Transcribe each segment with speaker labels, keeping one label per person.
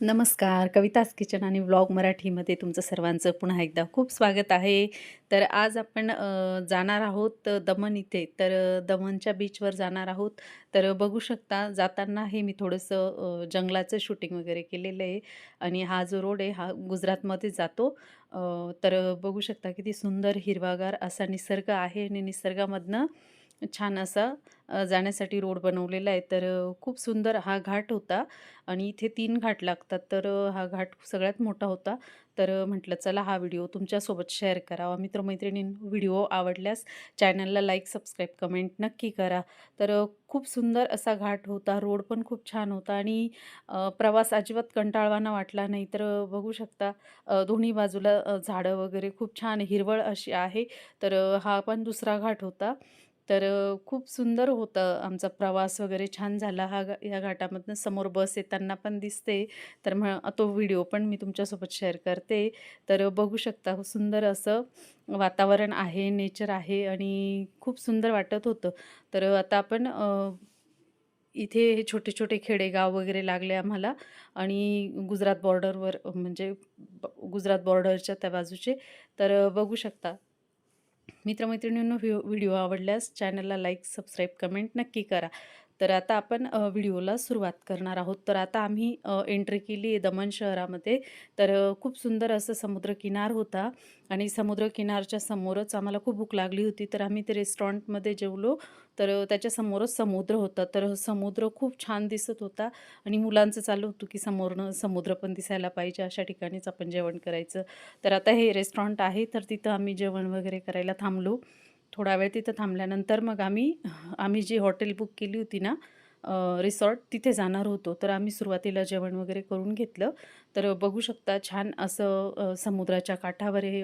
Speaker 1: नमस्कार. कविताच किचन आणि व्लॉग मराठीमध्ये तुमचं सर्वांचं पुन्हा एकदा खूप स्वागत आहे. तर आज आपण जाणार आहोत दमन इथे. तर दमनच्या बीचवर जाणार आहोत. तर बघू शकता जाताना हे मी थोडंसं जंगलाचं शूटिंग वगैरे केलेलं आहे. आणि हा जो रोड आहे हा गुजरातमध्ये जातो. तर बघू शकता किती सुंदर हिरवागार असा निसर्ग आहे. आणि निसर्गामधनं छान असा जाण्यासाठी रोड बनवलेला आहे. तर खूप सुंदर हा घाट होता आणि इथे तीन घाट लागतात. तर हा घाट सगळ्यात मोठा होता. तर म्हटलं चला हा व्हिडिओ तुमच्यासोबत शेअर करावा मित्रमैत्रिणीं व्हिडिओ आवडल्यास चॅनलला लाईक सबस्क्राईब कमेंट नक्की करा. तर खूप सुंदर असा घाट होता. रोड पण खूप छान होता आणि प्रवास अजिबात कंटाळवाना वाटला नाही. तर बघू शकता दोन्ही बाजूला झाडं वगैरे खूप छान हिरवळ अशी आहे. तर हा पण दुसरा घाट होता. तर खूप सुंदर होतं. आमचा प्रवास वगैरे छान झाला. हा या घाटामधनं समोर बस येताना पण दिसते. तर मग तो व्हिडिओ पण मी तुमच्यासोबत शेअर करते. तर बघू शकता हो, सुंदर असं वातावरण आहे नेचर आहे आणि खूप सुंदर वाटत होतं. तर आता आपण इथे हे छोटे छोटे खेडेगाव वगैरे लागले आम्हाला आणि गुजरात बॉर्डरवर म्हणजे गुजरात बॉर्डरच्या त्या बाजूचे. तर बघू शकता. मित्रमैत्रिणींनो व्हिडिओ व्हिडिओ आवडल्यास चॅनलला लाईक सबस्क्राईब कमेंट नक्की करा. तर आता आपण व्हिडिओला सुरुवात करणार आहोत. तर आता आम्ही एंट्री केली आहे दमण शहरामध्ये. तर खूप सुंदर असं समुद्रकिनार होता आणि समुद्रकिनारच्या समोरच आम्हाला खूप भूक लागली होती. तर आम्ही ते रेस्टॉरंटमध्ये जेवलो. तर त्याच्यासमोरच समुद्र होता. तर समुद्र खूप छान दिसत होता आणि मुलांचं चालू होतं की समोरनं समुद्र पण दिसायला पाहिजे. अशा ठिकाणीच आपण जेवण करायचं. तर आता हे रेस्टॉरंट आहे. तर तिथं आम्ही जेवण वगैरे करायला थांबलो. थोडा वेळ तिथं थांबल्यानंतर मग आम्ही आम्ही जी हॉटेल बुक केली होती ना रिसॉर्ट तिथे जाणार होतो. तर आम्ही सुरुवातीला जेवण वगैरे करून घेतलं. तर बघू शकता छान असं समुद्राच्या काठावर हे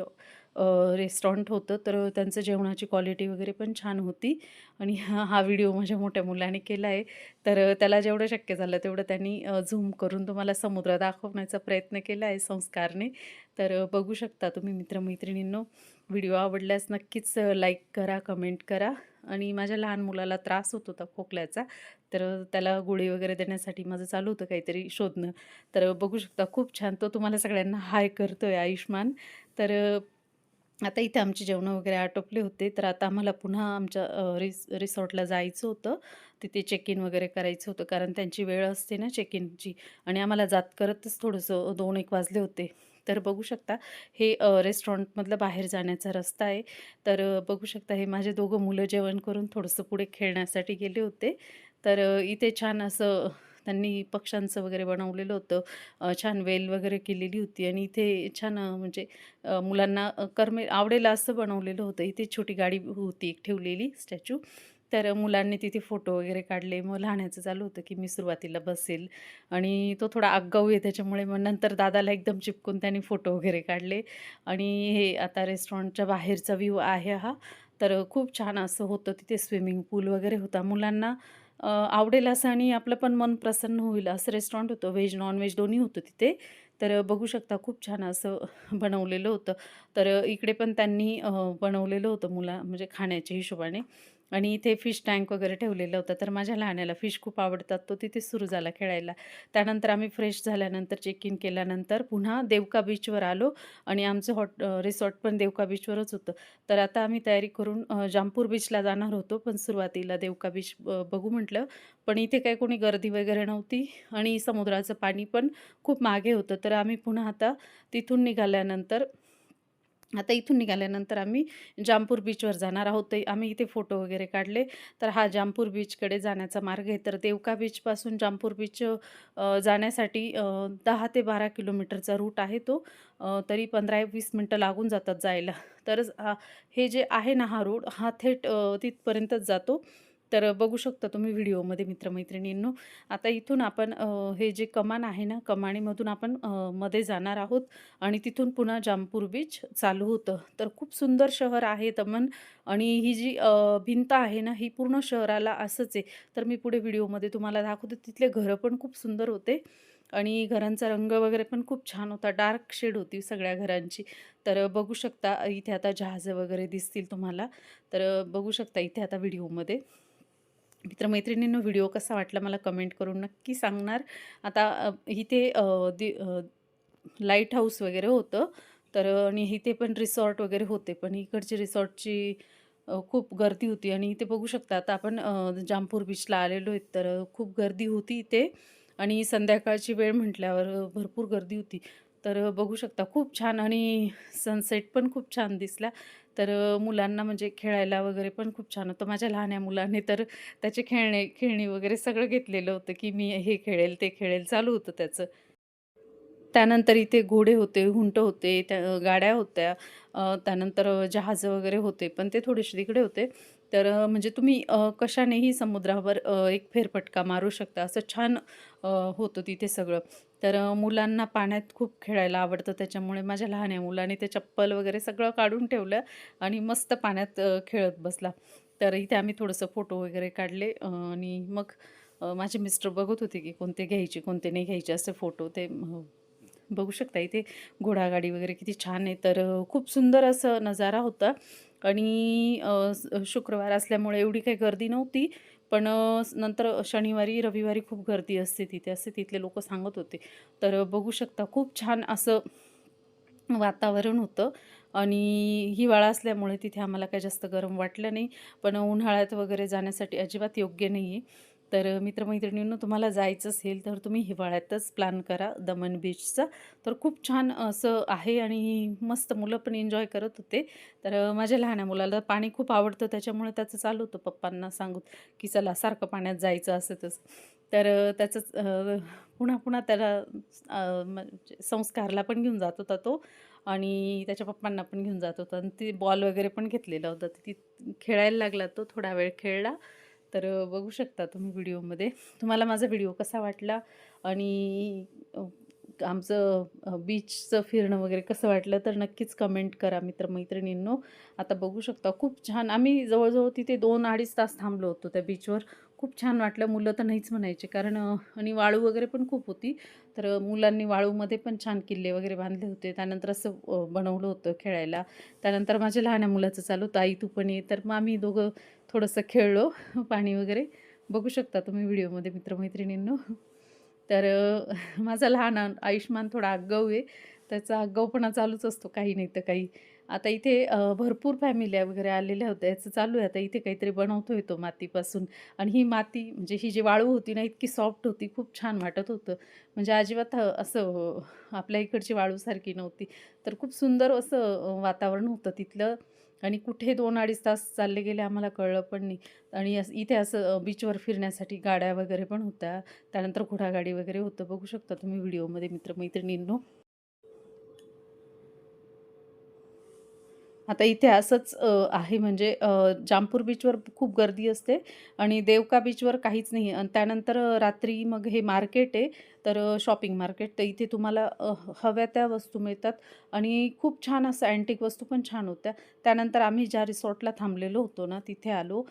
Speaker 1: रेस्टॉरंट होतं. तर त्यांचं जेवणाची क्वालिटी वगैरे पण छान होती. आणि हा हा व्हिडिओ माझ्या मोठ्या मुलाने केला आहे. तर त्याला जेवढं शक्य झालं तेवढं त्यांनी झूम करून तुम्हाला समुद्र दाखवण्याचा प्रयत्न केला आहे संस्कारने. तर बघू शकता तुम्ही मित्रमैत्रिणींनो. व्हिडिओ आवडल्यास नक्कीच लाईक करा कमेंट करा. आणि माझ्या लहान मुलाला त्रास होत होता खोकल्याचा तर त्याला गोळी वगैरे देण्यासाठी माझं चालू होतं काहीतरी शोधणं. तर बघू शकता खूप छान. तो तुम्हाला सगळ्यांना हाय करतो आहे आयुष्मान. तर आता इथे आमची जेवणं वगैरे आटोपले होते. तर आता आम्हाला पुन्हा आमच्या रिस रिसॉर्टला जायचं होतं. तिथे चेक इन वगैरे करायचं होतं कारण त्यांची वेळ असते ना चेक इनची आणि आम्हाला जात करतच थोडंसं दोन एक वाजले होते. तर बघू शकता हे रेस्टॉरंटमधलं बाहेर जाण्याचा रस्ता आहे. तर बघू शकता हे माझे दोघं मुलं जेवण करून थोडंसं पुढे खेळण्यासाठी गेले होते. तर इथे छान असं त्यांनी पक्ष्यांचं वगैरे बनवलेलं होतं. छान वेल वगैरे केलेली होती आणि इथे छान म्हणजे मुलांना अ, करमे आवडेल असं बनवलेलं होतं. इथे छोटी गाडी होती एक ठेवलेली स्टॅच्यू. तर मुलांनी तिथे फोटो वगैरे काढले. मग लहाण्याचं चालू होतं की मी सुरुवातीला बसेल आणि तो थोडा आगाऊ आहे. त्याच्यामुळे मग नंतर दादाला एकदम चिपकून त्यांनी फोटो वगैरे काढले. आणि हे आता रेस्टॉरंटच्या बाहेरचा व्ह्यू आहे हा. तर खूप छान असं होतं. तिथे स्विमिंग पूल वगैरे होता. मुलांना आवडेल असं आणि आपलं पण मन प्रसन्न होईल असं रेस्टॉरंट होतं. व्हेज नॉनव्हेज दोन्ही होतं तिथे. तर बघू शकता खूप छान असं बनवलेलं होतं. तर इकडे पण त्यांनी बनवलेलं होतं मुला म्हणजे खाण्याच्या हिशोबाने. आणि इथे फिश टँक वगैरे ठेवलेलं होतं. तर माझ्या लहाण्याला फिश खूप आवडतात. तो तिथे सुरू झाला खेळायला. त्यानंतर आम्ही फ्रेश झाल्यानंतर चेक इन केल्यानंतर पुन्हा देवका बीचवर आलो. आणि आमचं हॉट रिसॉर्ट पण देवका बीचवरच होतं. तर आता आम्ही तयारी करून जामपूर बीचला जाणार होतो. पण सुरुवातीला देवका बीच बघू म्हटलं. पण इथे काही कोणी गर्दी वगैरे नव्हती. आणि समुद्राचं पाणी पण खूप मागे होतं. तर आम्ही पुन्हा आता तिथून निघाल्यानंतर आता इथून निघाल्यानंतर आम्ही जामपूर बीचवर जाणार आहोत. ते आम्ही इथे फोटो वगैरे काढले. तर हा जामपूर बीचकडे जाण्याचा मार्ग आहे. तर देवका बीचपासून जामपूर बीच जाण्यासाठी दहा ते बारा किलोमीटरचा रूट आहे तो. तरी पंधरा वीस मिनटं लागून जातात जायला. तर हे जे आहे ना हा रोड हा थेट तिथपर्यंतच जातो. तर बघू शकता तुम्ही व्हिडिओमध्ये मित्रमैत्रिणींनो. आता इथून आपण हे जे कमान आहे ना कमाणीमधून आपण मध्ये जाणार आहोत आणि तिथून पुन्हा जामपूर बीच चालू होतं. तर खूप सुंदर शहर आहे तमन आणि ही जी भिंत आहे ना ही पूर्ण शहराला असंच आहे. तर मी पुढे व्हिडिओमध्ये तुम्हाला दाखवते. तिथले घरं पण खूप सुंदर होते आणि घरांचा रंग वगैरे पण खूप छान होता. डार्क शेड होती सगळ्या घरांची. तर बघू शकता इथे आता जहाजं वगैरे दिसतील तुम्हाला. तर बघू शकता इथे आता व्हिडिओमध्ये. मित्रमैत्रिणींनो व्हिडिओ कसा वाटला मला कमेंट करून नक्की सांगणार. आता इथे दि लाइट हाऊस वगैरे होतं. तर आणि इथे पण रिसॉर्ट वगैरे होते. पण इकडची रिसॉर्टची खूप गर्दी होती. आणि इथे बघू शकता आता आपण जामपूर बीचला आलेलो आहेत. तर खूप गर्दी होती इथे. आणि संध्याकाळची वेळ म्हटल्यावर भरपूर गर्दी होती. तर बघू शकता खूप छान. आणि सनसेट पण खूप छान दिसला. तर मुलांना म्हणजे खेळायला वगैरे पण खूप छान होतं. माझ्या लहान्या मुलाने तर त्याचे खेळणे खेळणी वगैरे सगळं घेतलेलं होतं की मी हे खेळेल ते खेळेल चालू होतं त्याचं. त्यानंतर इथे घोडे होते, हुंट होते, त्या गाड्या होत्या. त्यानंतर जहाजं वगैरे होते, पण ते थोडेसे तिकडे होते. तर म्हणजे तुम्ही कशानेही समुद्रावर एक फेरफटका मारू शकता. असं छान होतं तिथे सगळं. तर मुलांना पाण्यात खूप खेळायला आवडतं, त्याच्यामुळे माझ्या लहान्या मुलाने ते चप्पल वगैरे सगळं काढून ठेवलं आणि मस्त पाण्यात खेळत बसला. तर इथे आम्ही थोडंसं फोटो वगैरे काढले आणि मग माझे मिस्टर बघत होते, की कोणते घ्यायचे, कोणते नाही घ्यायचे असे फोटो ते बघू शकता इथे घोडागाडी वगैरे किती छान आहे. तर खूप सुंदर असं नजारा होता आणि शुक्रवार असल्यामुळे एवढी काही गर्दी नव्हती. पण नंतर शनिवारी, रविवारी खूप गर्दी असते तिथे, असे तिथले लोक सांगत होते. तर बघू शकता खूप छान असं वातावरण होतं आणि हिवाळा असल्यामुळे तिथे आम्हाला काही जास्त गरम वाटलं नाही. पण उन्हाळ्यात वगैरे जाण्यासाठी अजिबात योग्य नाही आहे. तर मित्रमैत्रिणींनो तुम्हाला जायचं असेल तर तुम्ही हिवाळ्यातच प्लॅन करा दमन बीचचा. तर खूप छान असं आहे आणि मस्त मुलं पण एन्जॉय करत होते. तर माझ्या लहान्या मुलाला पाणी खूप आवडतं त्याच्यामुळे त्याचं चालू होतं पप्पांना सांगू की चला सारखं पाण्यात जायचं असं तसं. तर त्याचं त्याचंच पुन्हा-पुन्हा त्याला म्हणजे संस्कारला पण घेऊन जात होता तो आणि त्याच्या पप्पांना पण घेऊन जात होता आणि ते बॉल वगैरे पण घेतलेला होता. ती खेळायला लागला तो, थोडा वेळ खेळला. तर बघू शकता तुम्ही व्हिडिओमध्ये. तुम्हाला माझा व्हिडिओ कसा वाटला आणि आमचं बीचचं फिरणं वगैरे कसं वाटलं तर नक्कीच कमेंट करा मित्र-मैत्रिणींनो. आता बघू शकता खूप छान आम्ही जवळजवळ तिथे 2-2.5 तास थांबलो होतो त्या बीचवर. खूप छान वाटलं. मुलं तर नाहीच म्हणायचे कारण आणि वाळू वगैरे पण खूप होती. तर मुलांनी वाळूमध्ये पण छान किल्ले वगैरे बांधले होते. त्यानंतर असं बनवलं होतं खेळायला. त्यानंतर माझ्या लहान्या मुलाचं चालू होतं, "आई तू पण ये." तर मग आम्ही दोघं थोडंसं खेळलो पाणी वगैरे. बघू शकता तुम्ही व्हिडिओमध्ये मित्रमैत्रिणींनो तर माझा लहान आ आयुष्मान थोडा आगाऊ आहे. त्याचा आगाऊपणा चालूच असतो काही नाही तर काही. आता इथे भरपूर फॅमिल्या वगैरे आलेल्या होत्या. याचं चालू आहे आता इथे काहीतरी बनवतो येतो मातीपासून आणि ही माती म्हणजे ही जी वाळू होती ना इतकी सॉफ्ट होती, खूप छान वाटत होतं. म्हणजे अजिबात असं आपल्या इकडची वाळूसारखी नव्हती. तर खूप सुंदर असं वातावरण होतं तिथलं आणि कुठे 2-2.5 तास चालले गेले आम्हाला कळलं पण नाही. आणि असं इथे असं बीचवर फिरण्यासाठी गाड्या वगैरे पण होत्या. त्यानंतर घोडागाडी वगैरे होतं. बघू शकता तुम्ही व्हिडिओमध्ये मित्रमैत्रिणींनो आता इथे असंच आहे म्हणजे जामपूर बीचवर खूप गर्दी असते आणि देवका बीचवर काहीच नाही आणि त्यानंतर रात्री मग हे मार्केट आहे तर शॉपिंग मार्केट. तर इथे तुम्हाला हव्या त्या वस्तू मिळतात आणि खूप छान असं अँटिक वस्तू पण छान होत्या. त्यानंतर आम्ही ज्या रिसॉर्टला थांबलेलो होतो ना तिथे आलो.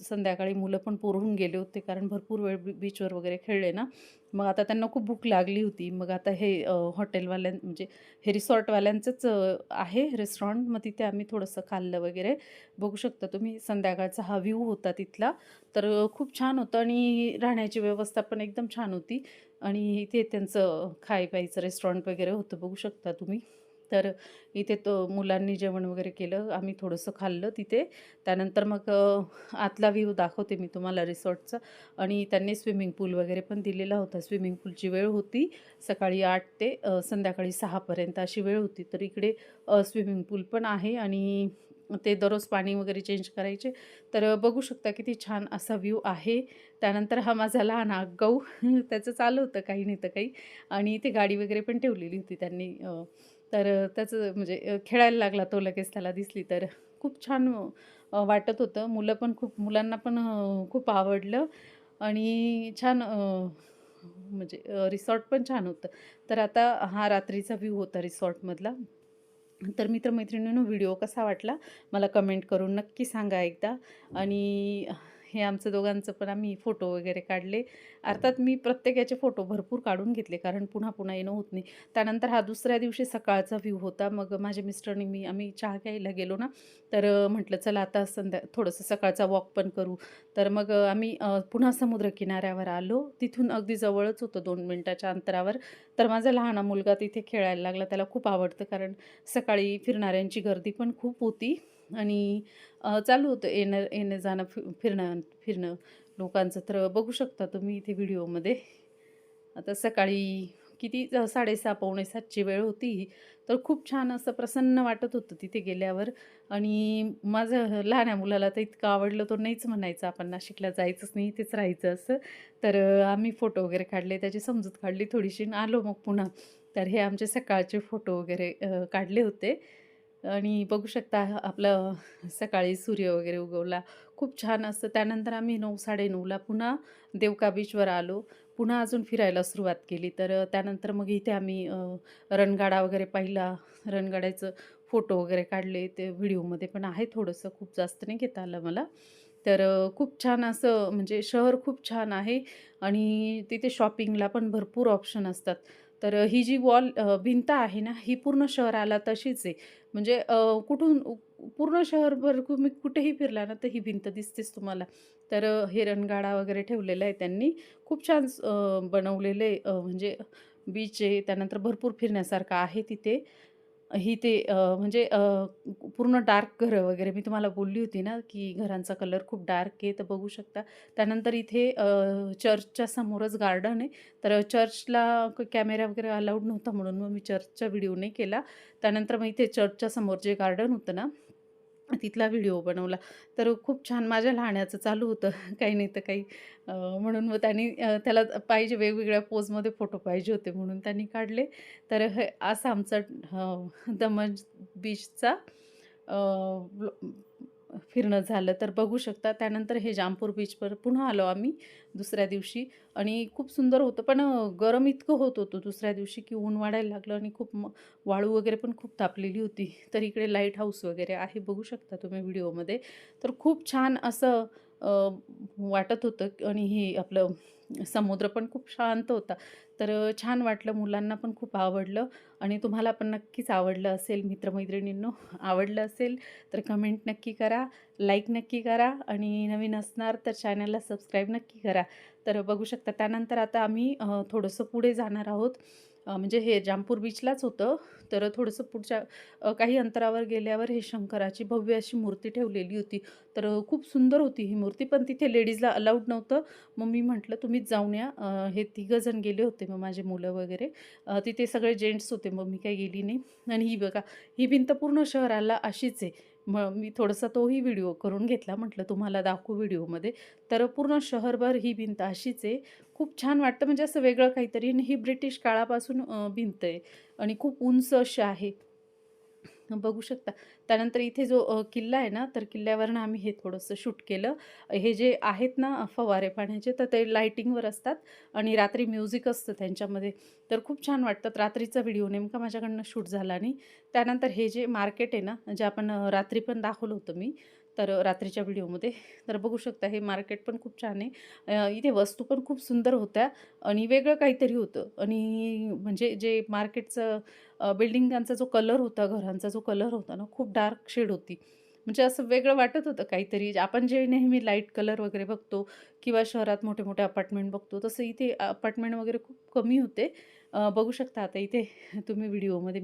Speaker 1: संध्याकाळी मुलं पण पोरहून गेले होते कारण भरपूर वेळ बी बीचवर वगैरे खेळले ना. मग आता त्यांना खूप भूक लागली होती. मग आता हे हॉटेलवाल्यां म्हणजे हे रिसॉर्टवाल्यांचंच आहे रेस्टॉरंट मग तिथे आम्ही थोडंसं खाल्लं वगैरे. बघू शकता तुम्ही संध्याकाळचा हा व्ह्यू होता तिथला. तर खूप छान होतं आणि राहण्याची व्यवस्था पण एकदम छान होती. आणि इथे त्यांचं खाय प्यायचं रेस्टॉरंट वगैरे होतं. बघू शकता तुम्ही. तर इथे तो मुलांनी जेवण वगैरे केलं आम्ही थोडंसं खाल्लं तिथे. त्यानंतर मग आतला व्ह्यू दाखवते मी तुम्हाला रिसॉर्टचा. आणि त्यांनी स्विमिंग पूल वगैरे पण दिलेला होता. स्विमिंग पूलची वेळ होती सकाळी आठ ते संध्याकाळी सहापर्यंत अशी वेळ होती. तर इकडे स्विमिंग पूल पण आहे आणि ते दररोज पाणी वगैरे चेंज करायचे. तर बघू शकता किती छान असा व्ह्यू आहे. त्यानंतर हा माझा लहान आगाऊ त्याचं चालू होतं काही नाही तर काही. आणि इथे गाडी वगैरे पण ठेवलेली होती त्यांनी तर त्याचं म्हणजे खेळायला लागला तो लगेच त्याला दिसली तर. खूप छान वाटत होतं. मुलं पण खूप मुलांना पण खूप आवडलं. आणि छान म्हणजे रिसॉर्ट पण छान होतं. तर आता हा रात्रीचा व्ह्यू होता रिसॉर्टमधला. तर मित्रमैत्रिणींनो व्हिडिओ कसा वाटला? मला कमेंट करून नक्की सांगा एकदा. आणि हे आमचं दोघांचं पण आम्ही फोटो वगैरे काढले. अर्थात मी प्रत्येकाचे फोटो भरपूर काढून घेतले कारण पुन्हा पुन्हा येणं होत नाही. त्यानंतर हा दुसऱ्या दिवशी सकाळचा व्ह्यू होता. मग माझ्या मिस्टरनी मी आम्ही चहा घ्यायला गेलो ना तर म्हटलं चला आता संध्या थोडंसं सकाळचा वॉक पण करू. तर मग आम्ही पुन्हा समुद्रकिनाऱ्यावर आलो. तिथून अगदी जवळच होतं दोन मिनटाच्या अंतरावर. तर माझा लहान मुलगा तिथे खेळायला लागला. त्याला खूप आवडतं कारण सकाळी फिरणाऱ्यांची गर्दी पण खूप होती. आणि चालू होतं येणं येणं जाणं फि फिरणं फिरणं. लोकांचं तर बघू शकता तुम्ही इथे व्हिडिओमध्ये. आता सकाळी किती साडेसहा पावणे सातची वेळ होती. तर खूप छान असं प्रसन्न वाटत होतं तिथे गेल्यावर. आणि माझं लहान्या मुलाला तर इतकं आवडलं तो नाहीच म्हणायचं आपण नाशिकला जायचंच नाही इथेच राहायचं असं. तर आम्ही फोटो वगैरे काढले त्याची समजूत काढली थोडीशी. आलो मग पुन्हा. तर हे आमचे सकाळचे फोटो वगैरे काढले होते. आणि बघू शकता आपलं सकाळी सूर्य वगैरे उगवला. खूप छान असतं. त्यानंतर आम्ही नऊ साडेनऊला पुन्हा देवका बीचवर आलो. पुन्हा अजून फिरायला सुरुवात केली. तर त्यानंतर मग इथे आम्ही रणगाडा वगैरे पाहिला. रणगाड्याचं फोटो वगैरे काढले. ते व्हिडिओमध्ये पण आहे थोडंसं. खूप जास्त नाही घेता आलं मला. तर खूप छान असं म्हणजे शहर खूप छान आहे. आणि तिथे शॉपिंगला पण भरपूर ऑप्शन असतात. तर ही जी वॉल भिंत आहे ना ही पूर्ण शहराला तशीच आहे. म्हणजे कुठून पूर्ण शहरभर तुम्ही कुठेही फिरला ना तर ही भिंत दिसतेच तुम्हाला. तर हिरणगाडा हे रणगाडा वगैरे ठेवलेला आहे त्यांनी. खूप छान बनवलेले म्हणजे बीच आहे त्यानंतर भरपूर फिरण्यासारखं आहे तिथे. ही ते अ, म्हणजे अ, पूर्ण डार्क घरं वगैरे मी तुम्हाला बोलली होती ना की घरांचा कलर खूप डार्क आहे तर बघू शकता. त्यानंतर इथे अ, चर्चच्या समोरच गार्डन आहे. तर चर्चला क कॅमेरा वगैरे अलाउड नव्हता म्हणून मग मी चर्चचा व्हिडिओ नाही केला. त्यानंतर मग इथे चर्चच्या समोर जे गार्डन होतं ना तिथला व्हिडिओ बनवला. तर खूप छान माझ्या लहाण्याचं चालू होतं. काही नाही तर काही म्हणून मग त्यांनी त्याला पाहिजे वेगवेगळ्या पोजमध्ये फोटो पाहिजे होते म्हणून त्यांनी काढले. तर हे असा आमचा अ, दमण बीचचा फिरणं झालं तर बघू शकता. त्यानंतर हे जामपूर बीचवर पुन्हा आलो आम्ही दुसऱ्या दिवशी. आणि खूप सुंदर होतं. पण गरम इतकं होत होतं दुसऱ्या दिवशी की ऊन वाढायला लागलं आणि खूप वाळू वगैरे पण खूप तापलेली होती. तर इकडे लाइट हाऊस वगैरे आहे. बघू शकता तुम्ही व्हिडिओमध्ये तर खूप छान असं वाटत होतं आणि हे आपलं समुद्र पण खूप शांत होता. तर छान वाटलं मुलांना पण खूप आवडलं आणि तुम्हाला पण नक्कीच आवडलं असेल मित्रमैत्रिणींनो आवडलं असेल तर कमेंट नक्की करा लाईक नक्की करा आणि नवीन असणार तर चॅनलला सबस्क्राईब नक्की करा. तर बघू शकता त्यानंतर आता आम्ही थोडंसं पुढे जाणार आहोत. म्हणजे हे जामपूर बीचलाच होतं. तर थोडंसं पुढच्या काही अंतरावर गेल्यावर हे शंकराची भव्य अशी मूर्ती ठेवलेली होती. तर खूप सुंदर होती ही मूर्ती. पण तिथे लेडीजला अलाउड नव्हतं. मग मी म्हटलं तुम्हीच जाऊन या. हे तिघंजण गेले होते मग माझे मुलं वगैरे. तिथे सगळे जेंट्स होते मग मी काही गेली नाही. आणि ही बघा ही भिंत पूर्ण शहराला अशीच आहे. मग मी थोडासा तोही व्हिडिओ करून घेतला. म्हटलं तुम्हाला दाखवू व्हिडिओमध्ये. तर पूर्ण शहरभर ही भिंत अशीच आहे. खूप छान वाटतं. म्हणजे असं वेगळं काहीतरी. आणि ही ब्रिटिश काळापासून भिंत आहे. आणि खूप उंच अशी आहे. बघू शकता. त्यानंतर इथे जो किल्ला आहे ना तर किल्ल्यावरनं आम्ही हे थोडंसं शूट केलं. हे जे आहेत ना फवारे पाण्याचे तर ते लाईटिंगवर असतात आणि रात्री म्युझिक असतं त्यांच्यामध्ये. तर खूप छान वाटतात रात्रीचा व्हिडिओ नेमका माझ्याकडनं शूट झाला नाही. त्यानंतर हे जे मार्केट आहे ना जे आपण रात्री पण दाखवलं होतं मी तर रात्रीच्या व्हिडिओमध्ये. तर बघू शकता हे मार्केट पण खूप छान आहे. इथे वस्तू पण खूप सुंदर होत्या आणि वेगळं काहीतरी होतं. आणि म्हणजे जे मार्केटचं बिल्डिंगांचा जो कलर होता, घरांचा जो कलर होता ना, खूप डार्क शेड होती. म्हणजे असं वेगळं वाटत होतं काहीतरी. आपण जे नेहमी लाइट कलर वगैरे बघतो किंवा शहरात मोठे-मोठे अपार्टमेंट बघतो, तसं इथे अपार्टमेंट वगैरे खूप कमी होते. बघू शकता आता इथे तुम्ही व्हिडिओमध्ये